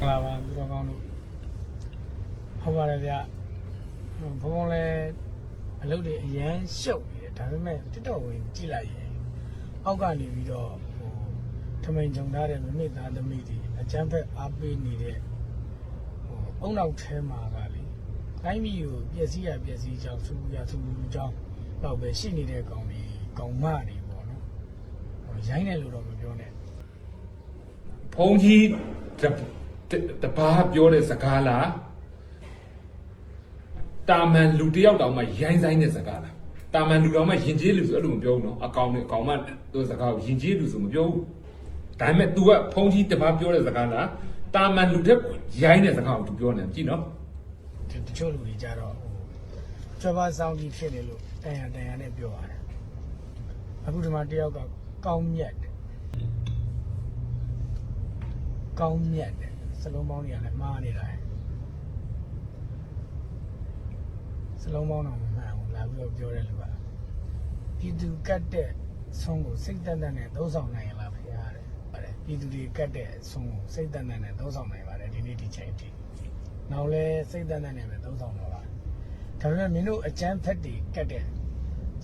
ကလာပါသူတော်ကောင်းတို့ဟုတ်ပါတယ်ဗျဘုံဘုံလည်းအလုပ်တွေအရန်ရှုပ်နေတယ်ဒါပေမဲ့တစ်တော်ဝင်ကြည့်လိုက်ရင်အောက်ကနေပြီးတော့ဟိုထမိန်ကြုံထားတဲ့မမေ့သားသမီးတွေအကျန်းဖက်အားပေးနေတဲ့ဟိုအုံနောက်ထဲမှာကလေတိုင်းပြည်ကိုပျက်စီးရပျက်စီးကြောင်းသူရသူလူကြောင်းတော့ပဲရှိနေတဲ့ကောင်တွေကောင်မတွေပေါ့နော်ဟိုရိုင်းတယ်လို့တော့မပြောနဲ့ဘုန်းကြီး တတတပါးပြောတဲ့စကားလားတာမန်လူတစ်ယောက်တောင်မှရိုင်းဆိုင်တဲ့စကားလားတာမန်လူတောင်မှယဉ်ကျေးလူဆိုအဲ့လိုမပြောဘူးနော်အကောင်နဲ့အကောင်မတို့စကားကိုယဉ်ကျေးလူဆိုမပြောဘူးဒါပေမဲ့ तू ကဘုန်းကြီးတပါးပြောတဲ့စကားလားတာမန်လူတဲ့ရိုင်းတဲ့စကားကို तू ပြောနေတယ်ကြည့်နော်ဒီတချို့လူတွေကြတော့ဟိုကျွမ်းပါဆောင်ကြီးဖြစ်နေလို့တန်ရတန်ရနဲ့ပြောရတယ်အခုဒီမှာတယောက်ကကောင်းမြတ်တယ်ကောင်းမြတ်တယ် စလုံးပေါင်းတွေကလည်းမှားနေတာလေစလုံးပေါင်းတော့မမှန်ဘူးလာပြီးတော့ပြောတဲ့လူကပြည်သူကတ်တဲ့ဆုံးကိုစိတ်တန်တန်နဲ့သုံးဆောင်နိုင်ရလားဖေရတယ်ပါတယ်ပြည်သူတွေကတ်တဲ့ဆုံးကိုစိတ်တန်တန်နဲ့သုံးဆောင်နိုင်ပါတယ်ဒီနေ့ဒီချိန်ထိနောက်လဲစိတ်တန်းတန်းနဲ့ပဲသုံးဆောင်တော့ပါဒါပေမဲ့မင်းတို့အကျန်းဖက်တွေကတ်တဲ့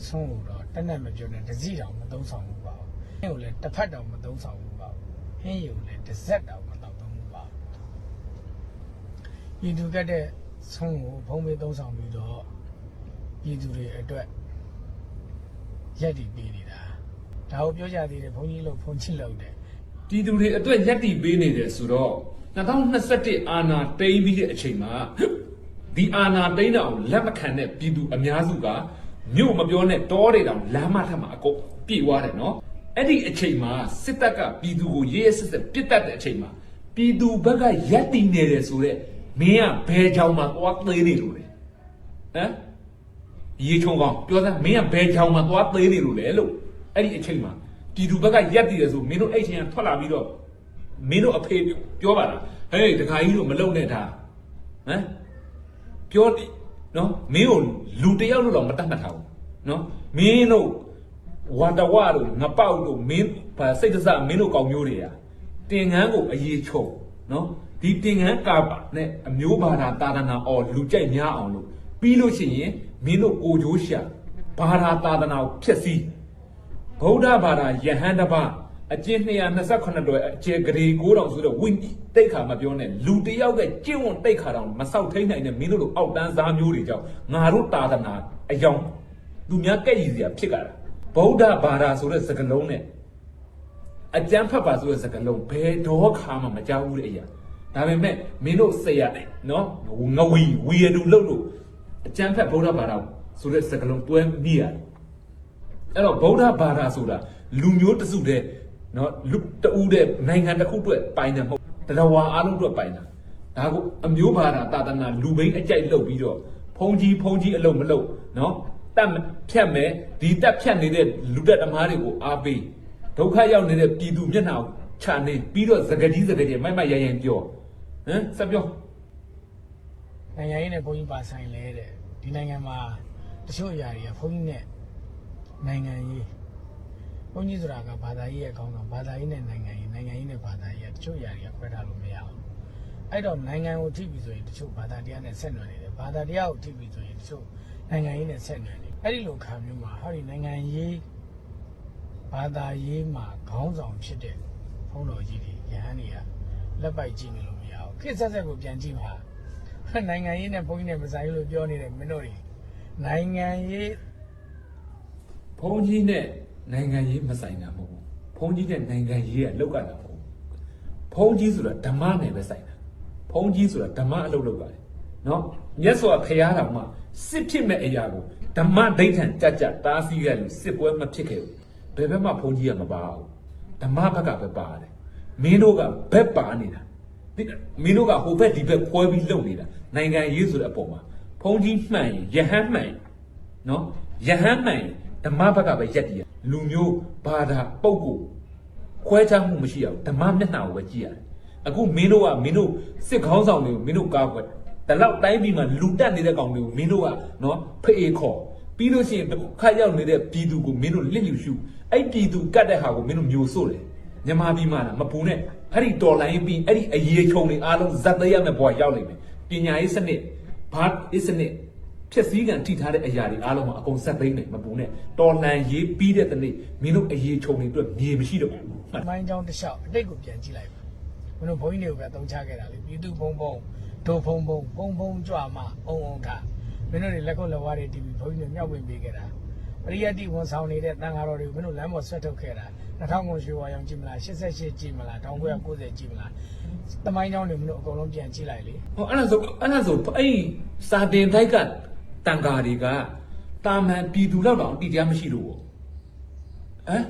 ဆုံးလို့တော့တက်နဲ့မပြောနဲ့တစ်စီတောင်မသုံးဆောင်ဘူးပါဘူးဟင်းကိုလည်းတစ်ဖက်တောင်မသုံးဆောင်ဘူးပါဘူးဟင်းကိုလည်းတစ်စက်တောင်မတောက်သုံးဘူးပါဘူး ပြည်သူကတ်တဲ့ဆုံးကိုဖုံးပေးသုံးဆောင်ပြီးတော့ပြည်သူတွေအတွက်ရက်တည်ပေးနေတာဒါကိုပြောကြသေးတယ်ဘုန်းကြီးလို့ဘုန်းကြီးလို့တယ်ပြည်သူတွေအတွက်ယက်တီပေးနေတယ်ဆိုတော့2021အာဏာတိမ်းပြီးတဲ့အချိန်မှာဒီအာဏာတိမ်းတာကိုလက်မခံတဲ့ပြည်သူအများစုကမြို့မပြောနဲ့တောတွေတောင်လမ်းမထက်မှာအကုန်ပြေသွားတယ်နော်အဲ့ဒီအချိန်မှာစစ်တပ်ကပြည်သူကိုရေးရစစ်စစ်ပစ်တတ်တဲ့အချိန်မှာပြည်သူဘက်ကယက်တီနေတယ်ဆိုတော့ မင်းကဘယ်ကြောင်မှာသွားသေးနေလို့လဲဟမ်ရေချုံကောင်ပြောစမ်းမင်းကဘယ်ကြောင်မှာသွားသေးနေလို့လဲလို့အဲ့ဒီအချိန်မှာပြည်သူဘက်ကယက်တီတယ်ဆိုမင်းတို့အဲ့ချိန်ကထွက်လာပြီးတော့မင်းတို့အဖေပြောပါလားဟေးတခါကြီးတို့မလုံနဲ့ဒါဟမ်ပြောတယ်နော်မင်းကိုလူတစ်ယောက်လို့တော့မတတ်မှတ်ထားဘူးနော်မင်းတို့ဝန္တဝတို့ငပောက်တို့မင်းဘာစိတ်တစမင်းတို့ကောင်းမျိုးတွေอ่ะတင်ငန်းကိုအရေးချုံ နော်ဒီတင်ငန်းကာပါနဲ့အမျိုးဘာသာတာသနာအော်လူကြိုက်များအောင်လို့ပြီးလို့ရှိရင်မင်းတို့ကိုဂျိုးရှာဘာသာတာသနာကိုဖျက်ဆီးဗုဒ္ဓဘာသာယဟန်တစ်ပါးအကျင့်228တော်အကျယ်ဂရေ9000ဆိုတော့ဝိညာဉ်တိတ်ခါမပြောနဲ့လူတစ်ယောက်ကကျင့်ဝတ်တိတ်ခါတောင်မဆောက်ထိန်နိုင်တဲ့မင်းတို့လိုအောက်တန်းစားမျိုးတွေကြောင့်ငါတို့တာသနာအယောင်သူများကဲ့ရည်စရာဖြစ်ကြတာဗုဒ္ဓဘာသာဆိုတဲ့စကားလုံးနဲ့ အကျန်းဖတ်ပါဆိုတဲ့စကားလုံးဘယ်တော့ခါမှမကြောက်ဘူးတဲ့အရာဒါပေမဲ့မင်းတို့စိတ်ရတယ်နော်ငဝီဝီရလူလှုပ်လို့အကျန်းဖတ်ဗုဒ္ဓဘာသာဆိုတဲ့စကားလုံးတွဲမိရတယ်အဲ့တော့ဗုဒ္ဓဘာသာဆိုတာလူမျိုးတစုတည်းနော်လူတဦးတည်းနိုင်ငံတစ်ခုအတွက်ပိုင်တယ်မဟုတ်တရားဝါအားလုံးအတွက်ပိုင်တာဒါကိုအမျိုးဘာသာတာသနာလူဘိန်းအကြိုက်လှုပ်ပြီးတော့ဖုံကြီးဖုံကြီးအလုံးမလုံးနော်တက်ဖြတ်မယ်ဒီတက်ဖြတ်နေတဲ့လူတက်သမားတွေကိုအားပေး ဒုက္ခရောက်နေတဲ့ပြည်သူမျက်နှာကိုခြာနေပြီးတော့စကကြီးစကကြီးမိုက်မိုက်ရရင်ပြောဟမ်ဆက်ပြောနိုင်ငံရေးနဲ့ဘုန်းကြီးပါဆိုင်လဲတဲ့ဒီနိုင်ငံမှာတချို့အရာတွေကဘုန်းကြီးနဲ့နိုင်ငံရေးဘုန်းကြီးဆိုတာကဘာသာရေးရဲ့အကောင်းဆုံးဘာသာရေးနဲ့နိုင်ငံရေးနိုင်ငံရေးနဲ့ဘာသာရေးကတချို့အရာတွေကခွဲထားလို့မရဘူးအဲ့တော့နိုင်ငံကိုထိပြီဆိုရင်တချို့ဘာသာတရားနဲ့ဆက်နွယ်နေတယ်ဘာသာတရားကိုထိပြီဆိုရင်တချို့နိုင်ငံရေးနဲ့ဆက်နွယ်နေတယ်အဲ့ဒီလိုခံမျိုးမှာဟောဒီနိုင်ငံရေး ဘာသာရေးမှာခေါင်းဆောင်ဖြစ်တဲ့ဘုန်းတော်ကြီးတွေယဟန်တွေကလက်ပိုက်ကြည့်နေလို့မရဘူးခေတ်ဆက်ဆက်ကိုပြန်ကြည့်ပါနိုင်ငံရေးနဲ့ဘုန်းကြီးနဲ့မဆိုင်ဘူးလို့ပြောနေတယ်မင်းတို့တွေနိုင်ငံရေးဘုန်းကြီးနဲ့နိုင်ငံရေးမဆိုင်တာမဟုတ်ဘူးဘုန်းကြီးနဲ့နိုင်ငံရေးကလောက်ကတာမဟုတ်ဘူးဘုန်းကြီးဆိုတာဓမ္မနဲ့ပဲဆိုင်တာဘုန်းကြီးဆိုတာဓမ္မအလုပ်လုပ်ပါတယ်နော်မြတ်စွာဘုရားတော်မှာစစ်ဖြစ်မဲ့အရာကိုဓမ္မဒိဋ္ဌံကြကြတားဆီးခဲ့လို့စစ်ပွဲမဖြစ်ခဲ့ဘူး ဘယ်ဘက်မှဘုန်းကြီးကမပါဘူးဓမ္မဘက်ကပဲပါတယ်မင်းတို့ကဘက်ပါနေတာဒီမင်းတို့ကဟိုဘက်ဒီဘက်ဖွဲပြီးလုပ်နေတာနိုင်ငံရေးဆိုတဲ့အပေါ်မှာဘုန်းကြီးမှန်ရင်ယဟန်မှန်ရင်နော်ယဟန်မှန်ရင်ဓမ္မဘက်ကပဲရက်တည်ရလူမျိုးဘာသာပုဂ္ဂိုလ်ခွဲခြားမှုမရှိအောင်ဓမ္မမျက်နှာကိုပဲကြည့်ရတယ်အခုမင်းတို့ကမင်းတို့စစ်ခေါင်းဆောင်တွေကိုမင်းတို့ကာကွယ်ဒါလောက်တိုင်းပြည်မှာလူတက်နေတဲ့ကောင်တွေကိုမင်းတို့ကနော်ဖေးခေါ် ပြီးလို့ရှိရင်ခါရောက်နေတဲ့ပြည်သူကိုမင်းတို့လစ်လျူရှုအဲ့ပြည်သူကတ်တဲ့ဟာကိုမင်းတို့မျိုးစို့တယ်မြန်မာပြည်မှာမပူနဲ့အဲ့ဒီတော်လိုင်းပြီးအဲ့ဒီအရေးချုံတွေအားလုံးဇက်သိရမယ့်ဘဝရောက်နိုင်မယ်ပညာရေးစနစ်ဘာအစနစ်ဖြစ်စည်းကံထိထားတဲ့အရာတွေအားလုံးမှာအကုန်ဇက်သိမ်းမယ်မပူနဲ့တော်လန်ရေးပြီးတဲ့တနေ့မင်းတို့အရေးချုံတွေအတွက်မြေမရှိတော့ဘူးမှတ်မိုင်းကြောင်းတစ်လျှောက်အတိတ်ကိုပြန်ကြည့်လိုက်ပါမင်းတို့ဘုန်းကြီးတွေကိုပဲအသုံးချခဲ့တာလေပြည်သူဘုံဘုံဒိုဘုံဘုံဘုံဘုံကြွမှာအုံအုံထားမ င်းတို့တွေလက်ကုပ်လက်ဝါးတွေတီးပြီးဘုန်းကြီးတွေမြောက်ဝင်ပေးခဲ့တာပရိယတ်တိဝန်ဆောင်နေတဲ့တန်ဃာတော်တွေကိုမင်းတို့လမ်းပေါ်ဆွတ်ထုတ်ခဲ့တာ2000ကိုရွှေဝါရောင်ကြည့်မလား88ကြည့်မလား1990ကြည့်မလားတမိုင်းကြောင်းတွေမင်းတို့အကုန်လုံးပြန်ကြည့်လိုက်လေဟောအဲ့ဒါဆိုအဲ့ဒါဆိုအဲ့ဒီစာတင်တိုက်ကတန်ဃာတွေကတာမန်ပြည်သူလောက်တောင်တိတရားမရှိလို့ဟမ်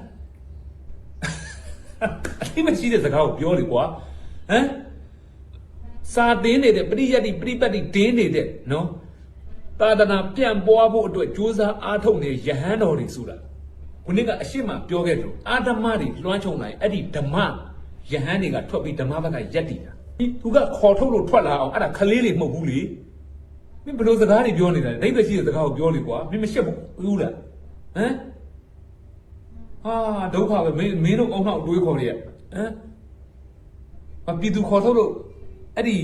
အတိမရှိတဲ့စကားကိုပြောလေကွာဟမ်စာတင်နေတဲ့ပရိယတ်တိပရိပတ်တိတင်းနေတဲ့နော် သာသနာပြန့်ပွားဖို့အတွက်ကြိုးစားအားထုတ်နေရဟန်းတော်တွေဆိုတာခုနကအရှိမပြောခဲ့တယ်အာဓမ္မတွေလွှမ်းခြုံလိုက်အဲ့ဒီဓမ္မယဟန်တွေကထွက်ပြီးဓမ္မဘက်ကရက်တည်တာဒီသူကခေါ်ထုတ်လို့ထွက်လာအောင်အဲ့ဒါခလေးတွေမဟုတ်ဘူးလေမင်းဘယ်လိုစကားတွေပြောနေတာလဲဒိဗ္ဗရှိတဲ့စကားကိုပြောလေကွာမင်းမရှက်ဘူးလားဟမ်ဟာဒုက္ခပဲမင်းမင်းတို့အုံနောက်တွေးခေါ်နေရဟမ်မပြည်သူခေါ်ထုတ်လို့အဲ့ဒီ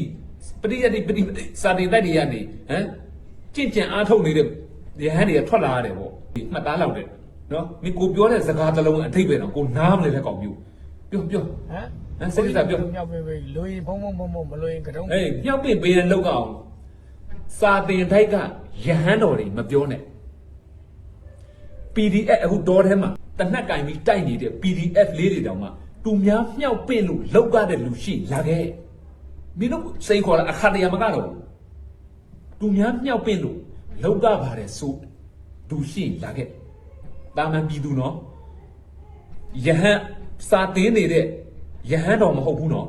ပရိယတ်တိပရိစာတိတက်တွေကနေဟမ် ကြင့်ကြံအားထုတ်နေတဲ့ယဟန်တွေကထွက်လာရတယ်ပေါ့ဒီမှတ်သားလောက်တယ်နော်မင်းကိုပြောတဲ့စကားတစ်လုံးအထိပ္ပယ်တော့ကိုနားမလဲတဲ့ကောင်မျိုးပြောပြောဟမ်ဟမ်စိတ်ဓာတ်ပြောမြောက်ပေးပေးလူရင်ဘုံဘုံဘုံဘုံမလို့ရင်ကတုံးအေးမြောက်ပင့်ပေးတဲ့လောက်ကအောင်စာတင်ထိုက်ကယဟန်တော်တွေမပြောနဲ့ PDF အခုတော်ထဲမှာတနက်ကင်ပြီးတိုက်နေတဲ့ PDF လေးတွေတောင်မှသူများမြောက်ပင့်လို့လောက်ရတဲ့လူရှိလာခဲ့မင်းတို့စိန်ခေါ်လာအခါတရမကတော့ဘူး သူများမြောက်ပင့်လို့လောက်ရပါတယ်ဆိုသူရှိလာခဲ့တာမန်ပြည်သူနော်ယဟန်စာတင်နေတဲ့ယဟန်တော်မဟုတ်ဘူးနော်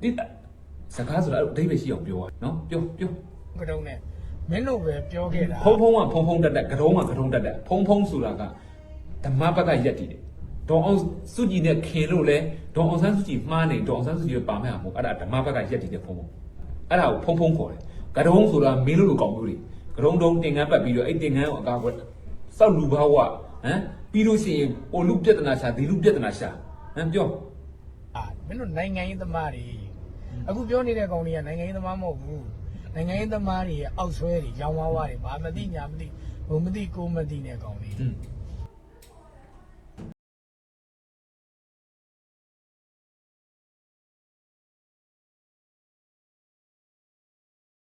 ဒီစကားဆိုတာအဲ့လိုအဓိပ္ပာယ်ရှိအောင်ပြောရနော်ပြောပြောကတုံးနဲ့မင်းတို့ပဲပြောခဲ့တာဖုံဖုံကဖုံဖုံတက်တက်ကတုံးကကတုံးတက်တက်ဖုံဖုံဆိုတာကဓမ္မဘက်ကရက်တည်တယ်ဒေါအောင်စုကြည်နဲ့ခင်လို့လဲဒေါအောင်ဆန်းစုကြည်မှားနေဒေါအောင်ဆန်းစုကြည်ပဲပါမယ်ဟာမဟုတ်အဲ့ဒါဓမ္မဘက်ကရက်တည်တဲ့ဖုံဖုံအဲ့ဒါကိုဖုံဖုံခေါ်တယ် ကတုံးဆိုတာမင်းတို့လိုကောင်မျိုးတွေကတုံးတုံးတင်ငန်းပတ်ပြီးတော့အဲ့တင်ငန်းကိုအကာအကွယ်စောက်လူဘဝဟမ်ပြီးလို့ရှိရင်ဟိုလူပြဿနာရှာဒီလူပြဿနာရှာဟမ်ပြောအာမင်းတို့နိုင်ငံရေးသမားတွေအခုပြောနေတဲ့ကောင်တွေကနိုင်ငံရေးသမားမဟုတ်ဘူးနိုင်ငံရေးသမားတွေရဲ့အောက်ဆွဲတွေရောင်ဝါးဝါးတွေဘာမသိညာမသိဘုံမသိကိုမသိတဲ့ကောင်တွေอืม